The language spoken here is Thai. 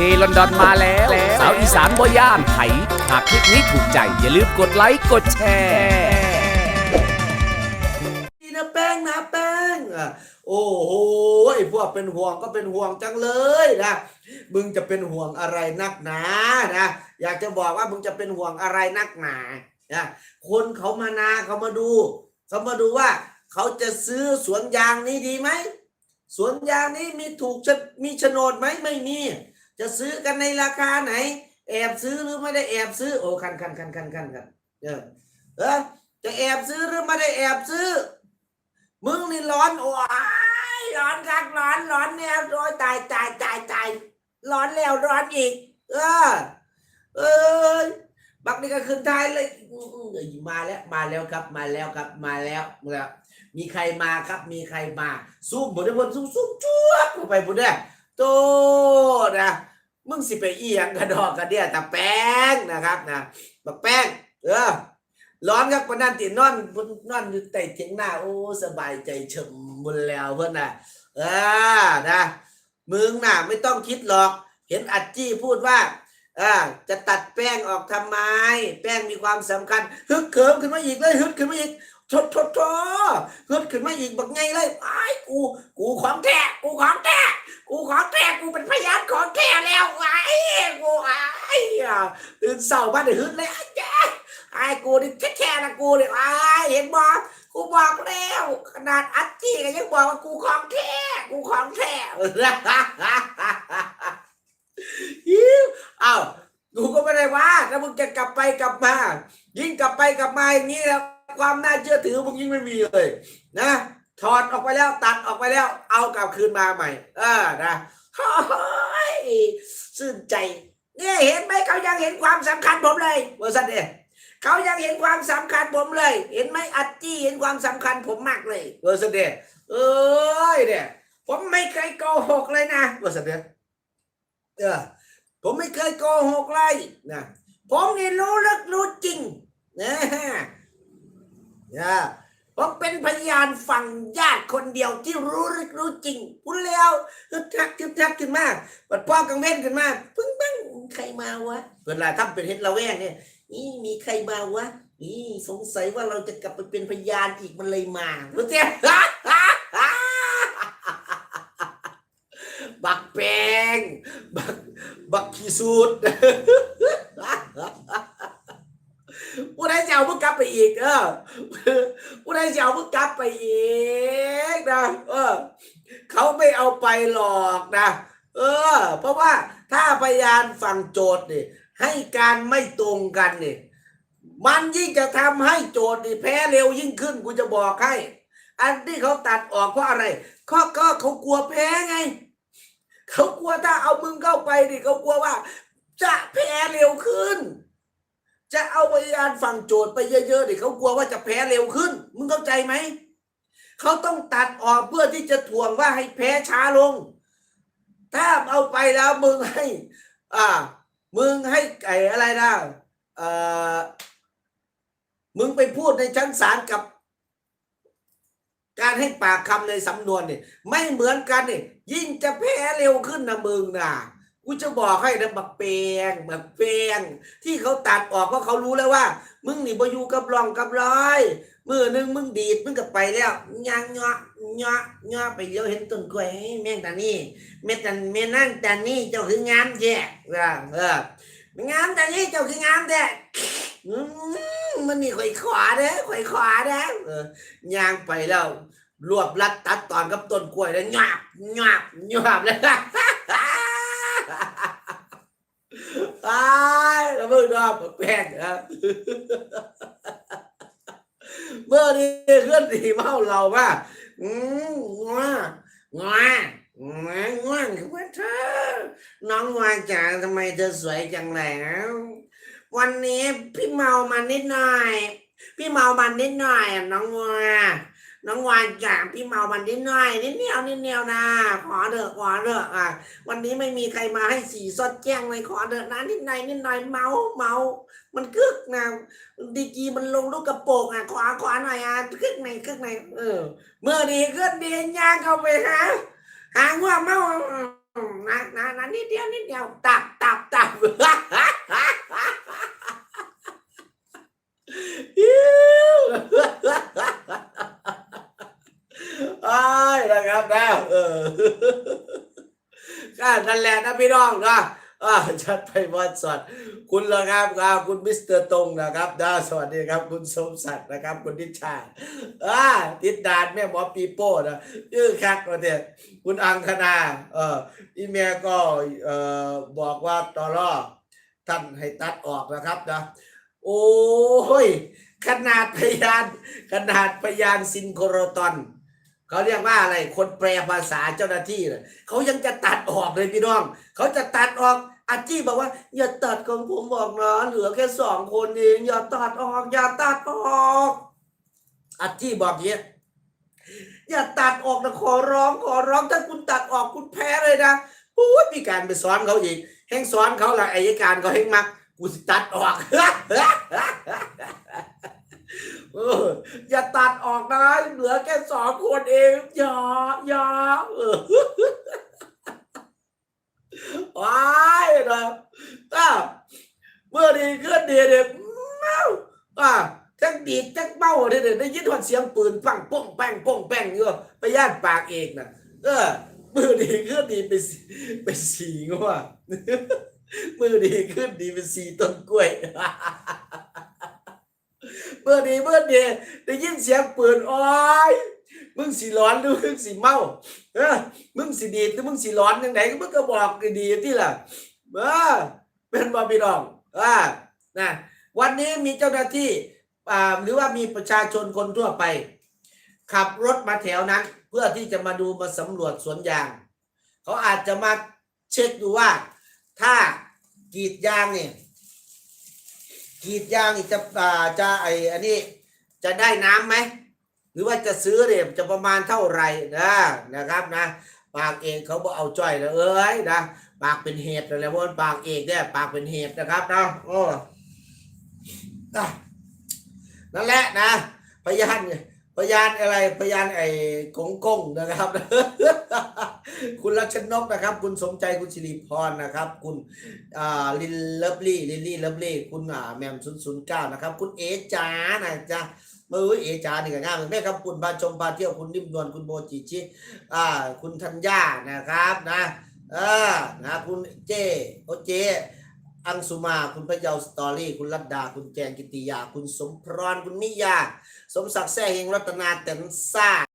เจลอนดอนมาแล้ว สาวอีสานบ่ย่านไผหากคลิปนี้ถูกใจ อย่าลืมกดไลค์กดแชร์นี่นะแป้งนะแป้งอะโอ้โหไอ้พวกเป็นห่วงก็เป็นห่วงจังเลยนะมึงจะเป็นห่วงอะไรนักหนานะอยากจะบอกว่ามึงจะเป็นห่วงอะไรนักหนานะคนเขามานาเขามาดูเขามาดูว่าเขาจะซื้อสวนยางนี้ดีไหมสวนยางนี้มีถูกมีโฉนดไหมไม่มี จะซื้อกันในราคาไหน แอบซื้อหรือไม่ได้แอบซื้อ โอ้คันคันคันคันคันคันเออเออจะแอบซื้อหรือไม่ได้แอบซื้อ มึงนี่ร้อนโอ้ยร้อนคักร้อนร้อนเนี่ยร้อนตายตายตายตายร้อนแล้วร้อนอีก เออ เอยบักนี่ก็ขึ้นท้ายเลยมาแล้วมาแล้วครับมาแล้วครับมาแล้วแล้วมีใครมาครับ มีใครมาซุ่มบนได้บนซุ่มซุ่มจ้วบไปบนได้โต มึงสิไปเอียงกระดอกกระเดียแต่แป้งนะครับนะบักแป้ง เออ ร้อนครับวันนั้นตีนอนนนอนอยู่ใต้เถียงหน้าโอ้สบายใจเฉมบนแล้วเพื่อนน่ะเออนะมึงน่ะไม่ต้องคิดหรอก เห็นอัจจี้พูดว่าอ่าจะตัดแป้งออกทำไม แป้งมีความสำคัญฮึกเขิมขึ้นมาอีกเลยฮึดขึ้นมาอีกทดทดทฮึดขึ้นมาอีกบักไงเลยไอ้กู กูของแท้กูของแท้กูของแท้กูเป็นพยานของแท้แล้วไอ้กูไอ้อะตื่ นเสาร์มาเดี๋ยวฮึดเลยไอ้แจ๊ไอ้กูนี่แค่นะกูนี่ไอ้เห็นบอกกูบอกแล้วขนาดอัดจี้ก็ยังบอกว่ากูของแท้กูของแท้อิ๊วอ้าวกูก็ไม่ได้ว่าถ้ามึงจะกลับไปกลับมา ยิ่งกลับไปกลับมาอย่างนี้แล้วความน่าเชื่อถือมึงยิ่งไม่มีเลยนะถอดออกไปแล้วตัดออกไปแล้ว เอากลับคืนมาใหม่ เออนะโอ้ยชื่นใจ เนี่ยเห็นไหมเขายังเห็นความสำคัญผมเลยเวอร์ซันเดเขายังเห็นความสำคัญผมเลย เห็นไหมอัจจี้เห็นความสำคัญผมมากเลยเวอร์สเดย์เอ้ยเนี่ย ผมไม่เคยโกหกเลยนะเวอร์สเดย์เออผมไม่เคยโกหกเลยนะผมนี่รู้ลึกรู้จริงนะนะ ผมเป็นพยานฝั่งญาติคนเดียวที่รู้รู้จริงพูดแล้วทึกทักทึกทักขึ้นมาปัดพ่อกังเว้นขึ้นมาพึ่งบ้งใครมาวะเวลาทำเป็นเฮ็ดละแวงเนี่ยนี่มีใครมาวะนี่สงสัยว่าเราจะกลับไปเป็นพยานอีกมันเลยมารู้เจ้บักแปงบักบักขี้สูดผู้ใดจะเอามึงกลับไปอีกเออ ผู้จะเอามึงกลับไปอีกนะเออเขาไม่เอาไปหรอกนะเออ เพราะว่าถ้าพยานฝั่งโจทย์นี่ให้การไม่ตรงกันนี่มันยิ่งจะทำให้โจทย์นี่แพ้เร็วยิ่งขึ้นกูจะบอกให้ อันที่เขาตัดออกเพราะอะไรเขาก็เขากลัวแพ้ไง เขากลัวถ้าเอามึงเข้าไปนี่เขากลัวว่า จะแพ้เร็วขึ้น จะเอาพยานฝั่งโจทย์ไปเยอะๆนี่เขากลัวว่าจะแพ้เร็วขึ้น มึงเข้าใจไหม เขาต้องตัดออกเพื่อที่จะถ่วงว่าให้แพ้ช้าลง ถ้าเอาไปแล้วมึงให้ อ่า มึงให้ไก่อะไรนะเอ่อมึงไปพูดในชั้นศาลกับ การให้ปากคำในสำนวนเนี่ยไม่เหมือนกันเนี่ยยิ่งจะแพ้เร็วขึ้นนะมึงนะ กูจะบอกให้นะบักเปงบักเปงที่เขาตัดออกเพราะเขารู้แล้วว่า มึงนี่บอยู่กับรองกับรอยมือหนึงมึงดีดมึงก็ไปแล้วยางเงาะเงาะเงาะไปเลี้ยวเห็นต้นกล้วยแม่งตานี่แม่ตันแม่นั่งตานี่เจ้าคืองามแท้เอองามตานี่เจ้าคืองามแท้มันนี่ข่อยขวาเด้อข่อยขวาเด้อเออย่างไปแล้วรวบรัดตัดตอนกับต้นกล้วยแล้วหยาบหยาบหยาบเลย ตายแล้วมึงดอกแป้งครับเมื่อนี้เพื่อนสีเมาเราว่าอืมงางางางาคือว่าเธอ น้องวาจ๋าทำไมเธอสวยจังเลยนะวันนี้พี่เมามานิดหน่อย พี่เมามันนิดหน่อยอะน้องวา น้องวานจ๋าพี่เมามันนิดหน่อยนิดเดียวนิดเดียวนะขอเถอะขอเถอะอะ วันนี้ไม่มีใครมาให้สีสดแจ้งเลยขอเถอะนะนิดหน่อยนิดหน่อยเมาเมา มันกึกนะดีกีมันลงลูกกระโปงอะขวาขวาหน่อยอะกึกไหนกึกไหนเออ เมื่อดีขึ้นดีย่างเข้าไปหาหาว่าเมานะหนาหนานิดเดียวนิดเดียวตับตับตับ อิ๊ว อ้ายนะครับนะเออ ก็นั่นแหละนะพี่น้องนะอ่าชัดไปวันสดคุณละครับครับคุณมิสเตอร์ตงนะครับนะสวัสดีครับ คุณสมศักดิ์นะครับ คุณนิชาอ่าติดดานแม่หมอปีโป้นะยื้อคักมาเนี่ยคุณอังคณาเอออีเมลก็เอ่อบอกว่าตอรอท่านให้ตัดออกนะครับนะโอ้ยขนาดพยาน ขนาดพยานซินโครตอน เขาเรียกว่าอะไรคนแปลภาษาเจ้าหน้าที่เลยเขายังจะตัดออกเลยพี่น้อง เขาจะตัดออกอาจี้บอกว่าอย่าตัดของผมออกนะเหลือแค่สองคนเองอย่าตัดออกอย่าตัดออกอาจี้บอกอย่างนี้ยอย่าตัดออกนะขอร้องขอร้องถ้าคุณตัดออกคุณแพ้เลยนะปุ้ยมีการไปซ้อนเขาอีกแห่งซ้อนเขาละอายการเขาแห่งมักกูสิตัดออก เออ อย่าตัดออกนะ เหลือแค่สองคนเองอย่าอย่าเออว้ายนะอะเมื่อดีขึ้นดีเด็กเมาอะทั้งดีทั้งเมาเด็ดได้ยินหันเสียงปืนปังป้องแป้งป้องแป้งอยู่ไปย่านปากเอกนะเออมือดีขึ้นดีไปไปสีงัวมือดีขึ้นดีเป็นสีต้นกล้วย เมื่อดีเมื่อดีได้ยินเสียงปืนอ้ยมึงสีร้อนหรือมึงสีเมาเออมึงสีดีหรือมึงสีร้อนยังไงก็มึงก็บอกดีที่ล่ะเออเป็นบอพี่น้องอ่านะวันนี้มีเจ้าหน้าที่อ่าหรือว่ามีประชาชนคนทั่วไป ขับรถมาแถวนั้น เพื่อที่จะมาดูมาสำรวจสวนยาง เขาอาจจะมาเช็คดูว่า ถ้ากรีดยางเนี่ย กรีดยางอีกจะอ่าจะไออันนี้จะได้น้ำไหมหรือว่าจะซื้อเนี่ยจะประมาณเท่าไหร่นะนะครับนะปากเองเขาบอกเอาจ้อยนะเอ้ยนะปากเป็นเหตุอะไรพราะว่าปากเอกเนี่ยปากเป็นเหตุนะครับนะโอ้นั่นแหละนะพยาน พยานอะไรพยานไอ้กงกงนะครับ คุณรัชนกนะครับ คุณสมใจคุณสิริพรนะครับ คุณอ่าลินเลิฟลี่ลินลี่เลิฟลี่คุณอ่าแมมศูนย์ศูนย์เก้านะครับ คุณเอจ๋านะจ๊ะมือเอจ๋านี่ก็งามแม่ครับคุณพาชมพาเที่ยวคุณนิ่มนวลคุณโบจิชิอ่า คุณธัญญานะครับนะเออนะคุณเจโอเจ อังสุมา คุณพระเยาสตอรี่ คุณรัตดา คุณแจงกิติยา คุณสมพรคุณนิยา สมศักดิ์แซ่เฮงรัตนาแตนซ่า